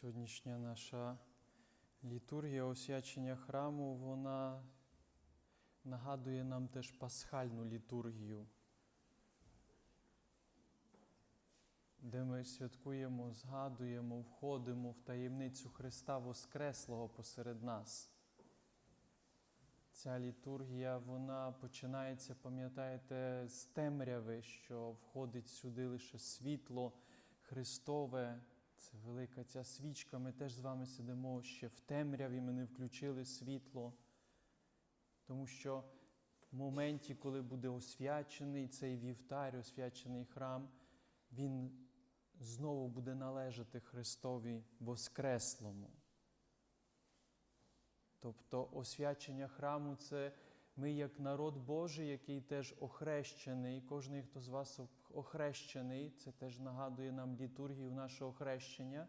Сьогоднішня наша літургія освячення храму, вона нагадує нам теж пасхальну літургію, де ми святкуємо, згадуємо, входимо в таємницю Христа Воскреслого посеред нас. Ця літургія, вона починається, пам'ятаєте, з темряви, що входить сюди лише світло Христове. Це велика ця свічка. Ми теж з вами сидимо ще в темряві, ми не включили світло. Тому що в моменті, коли буде освячений цей вівтар, освячений храм, він знову буде належати Христові Воскреслому. Тобто освячення храму це ми, як народ Божий, який теж охрещений, і кожен, хто з вас охрещений, це теж нагадує нам літургію нашого хрещення.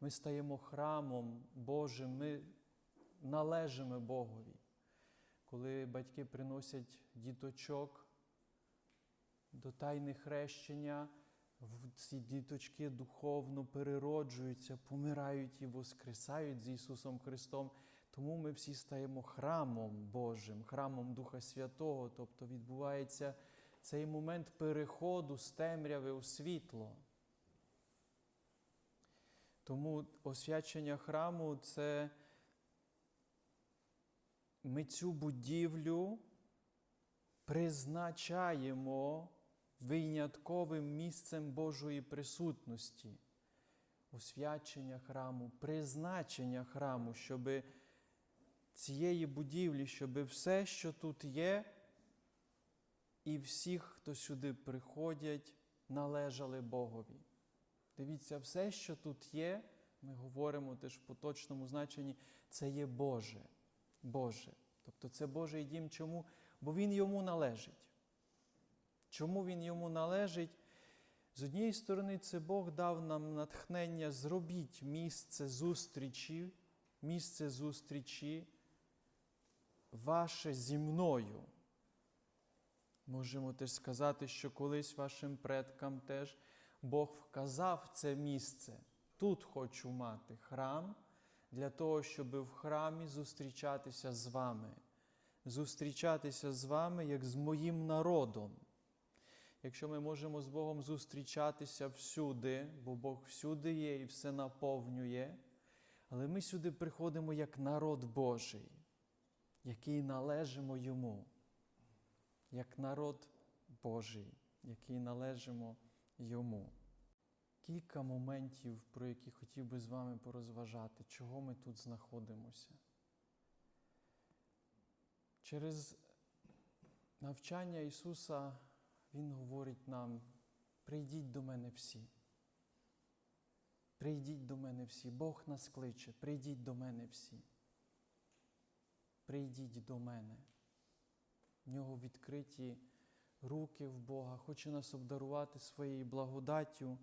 Ми стаємо храмом Божим, ми належимо Богові. Коли батьки приносять діточок до тайни хрещення, ці діточки духовно перероджуються, помирають і воскресають з Ісусом Христом. Тому ми всі стаємо храмом Божим, храмом Духа Святого, тобто відбувається цей момент переходу з темряви у світло. Тому освячення храму це ми цю будівлю призначаємо винятковим місцем Божої присутності. Освячення храму, призначення храму, щоби цієї будівлі, щоб все, що тут є, і всіх, хто сюди приходять, належали Богові. Дивіться, все, що тут є, ми говоримо теж в поточному значенні, це є Боже. Боже. Тобто це Божий дім. Чому? Бо Він йому належить. Чому Він йому належить? З однієї сторони, це Бог дав нам натхнення, зробіть місце зустрічі, місце зустрічі ваше зі мною. Можемо теж сказати, що колись вашим предкам теж Бог вказав це місце. Тут хочу мати храм для того, щоб в храмі зустрічатися з вами, зустрічатися з вами як з моїм народом. Якщо ми можемо з Богом зустрічатися всюди, бо Бог всюди є і все наповнює, але ми сюди приходимо як народ Божий який належимо йому, як народ Божий, який належимо йому. Кілька моментів, про які хотів би з вами порозважати, чого ми тут знаходимося. Через навчання Ісуса Він говорить нам: прийдіть до мене всі. Прийдіть до мене всі, Бог нас кличе, прийдіть до мене всі прийдіть до мене. В нього відкриті руки в Бога, хоче нас обдарувати своєю благодаттю.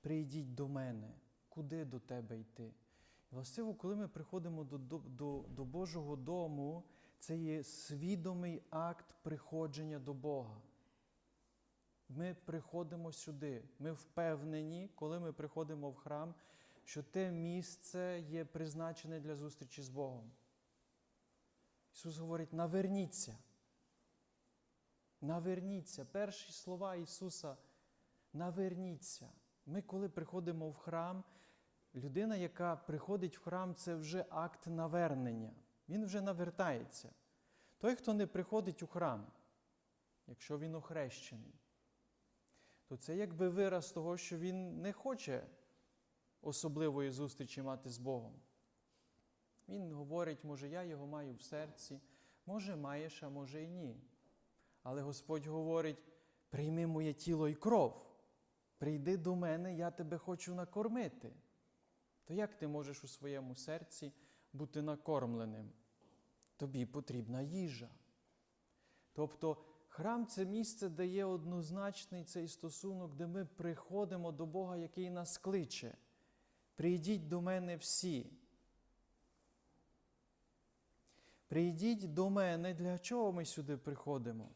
Прийдіть до мене, куди до тебе йти? І властиво, коли ми приходимо до, до, до Божого дому, це є свідомий акт приходження до Бога. Ми приходимо сюди. Ми впевнені, коли ми приходимо в храм, що те місце є призначене для зустрічі з Богом. Ісус говорить: наверніться. Наверніться. Перші слова Ісуса наверніться. Ми, коли приходимо в храм, людина, яка приходить в храм, це вже акт навернення. Він вже навертається. Той, хто не приходить у храм, якщо він охрещений, то це якби вираз того, що він не хоче особливої зустрічі мати з Богом. Він говорить, може, я його маю в серці, може, маєш, а може і ні. Але Господь говорить: прийми моє тіло і кров, прийди до мене, я тебе хочу накормити. То як ти можеш у своєму серці бути накормленим? Тобі потрібна їжа. Тобто храм це місце дає однозначний цей стосунок, де ми приходимо до Бога, який нас кличе. Прийдіть до мене всі. Прийдіть до мене, для чого ми сюди приходимо?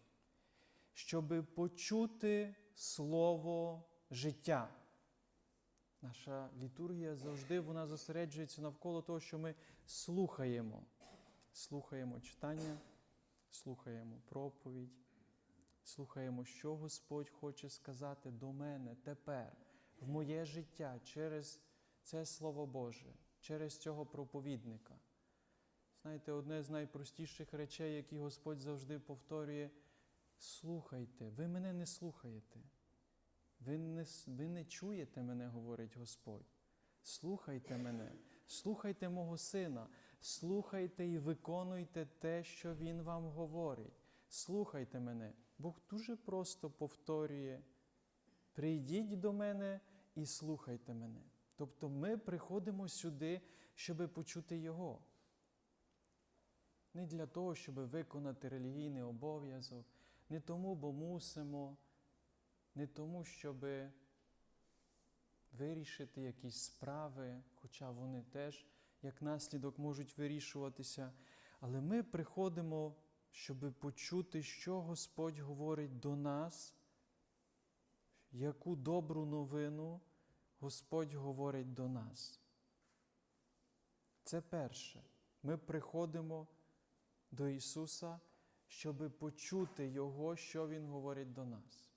Щоб почути слово життя. Наша літургія завжди вона зосереджується навколо того, що ми слухаємо. Слухаємо читання, слухаємо проповідь, слухаємо, що Господь хоче сказати до мене тепер, в моє життя через це Слово Боже, через цього проповідника. Знаєте, одне з найпростіших речей, які Господь завжди повторює, слухайте, ви мене не слухаєте. Ви не, ви не чуєте мене, говорить Господь. Слухайте мене, слухайте мого сина, слухайте і виконуйте те, що Він вам говорить. Слухайте мене. Бог дуже просто повторює: прийдіть до мене і слухайте мене. Тобто ми приходимо сюди, щоб почути Його. Не для того, щоб виконати релігійний обов'язок, не тому, бо мусимо, не тому, щоб вирішити якісь справи, хоча вони теж як наслідок можуть вирішуватися. Але ми приходимо, щоб почути, що Господь говорить до нас, яку добру новину Господь говорить до нас. Це перше. Ми приходимо до Ісуса, щоб почути Його, що Він говорить до нас.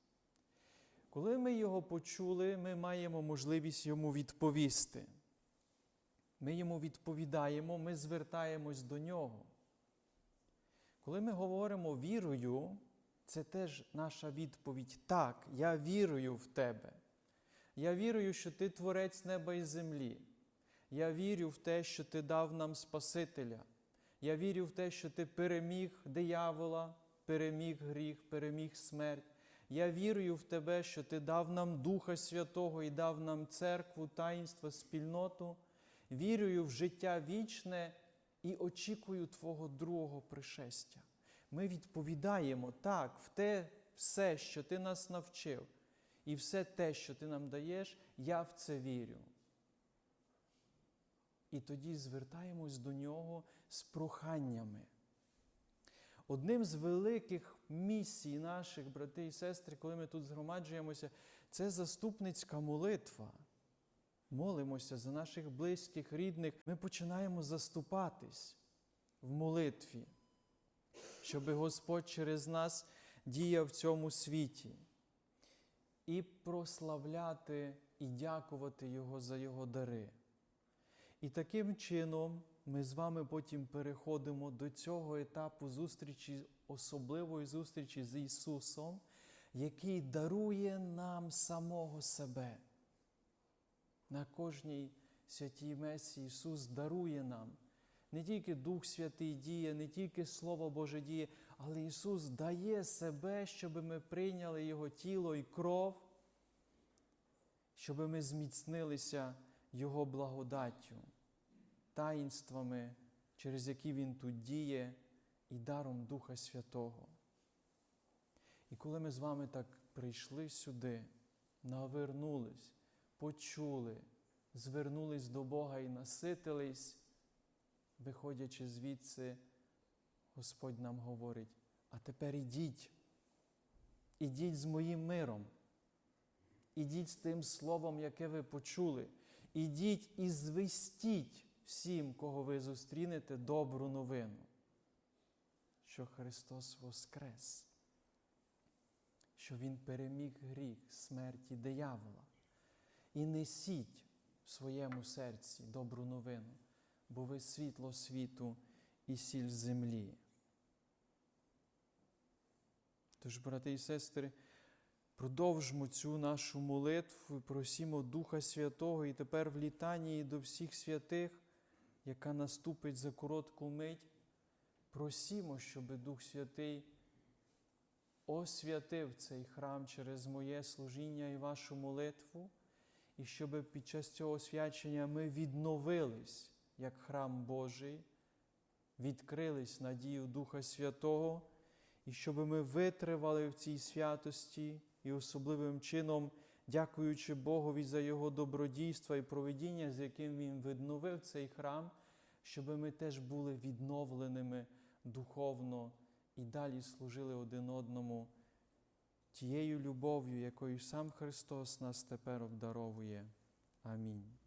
Коли ми Його почули, ми маємо можливість йому відповісти. Ми йому відповідаємо, ми звертаємось до нього. Коли ми говоримо вірою, це теж наша відповідь. Так, я вірую в тебе. Я вірую, що ти творець неба і землі. Я вірю в те, що ти дав нам Спасителя. Я вірю в те, що ти переміг диявола, переміг гріх, переміг смерть. Я вірую в тебе, що ти дав нам Духа Святого і дав нам церкву, таїнство, спільноту. Вірую в життя вічне і очікую Твого другого пришестя. Ми відповідаємо так, в те все, що ти нас навчив, і все те, що ти нам даєш, я в це вірю. І тоді звертаємось до нього з проханнями. Одним з великих місій наших брати і сестри, коли ми тут згромаджуємося, це заступницька молитва. Молимося за наших близьких, рідних. Ми починаємо заступатись в молитві, щоб Господь через нас діяв в цьому світі. І прославляти і дякувати Його за Його дари. І таким чином ми з вами потім переходимо до цього етапу зустрічі, особливої зустрічі з Ісусом, який дарує нам самого себе. На кожній святій Месі Ісус дарує нам не тільки Дух Святий діє, не тільки Слово Боже діє, але Ісус дає себе, щоб ми прийняли Його тіло і кров, щоб ми зміцнилися Його благодаттю, таїнствами, через які Він тут діє, і даром Духа Святого. І коли ми з вами так прийшли сюди, навернулись, почули, звернулись до Бога і наситились, виходячи звідси, Господь нам говорить: а тепер ідіть, ідіть з моїм миром, ідіть з тим словом, яке ви почули, ідіть і звестіть всім, кого ви зустрінете, добру новину, що Христос Воскрес, що Він переміг гріх, смерті диявола. І несіть в своєму серці добру новину, бо ви світло світу і сіль землі. Тож, брати і сестри, продовжмо цю нашу молитву, просімо Духа Святого і тепер в літанні до всіх святих, яка наступить за коротку мить, просімо, щоб Дух Святий освятив цей храм через моє служіння і вашу молитву, і щоб під час цього освячення ми відновились як храм Божий, відкрились надію Духа Святого, і щоб ми витривали в цій святості і особливим чином, дякуючи Богові за Його добродійство і проведіння, з яким Він відновив цей храм, щоб ми теж були відновленими духовно і далі служили один одному тією любов'ю, якою сам Христос нас тепер обдаровує. Амінь.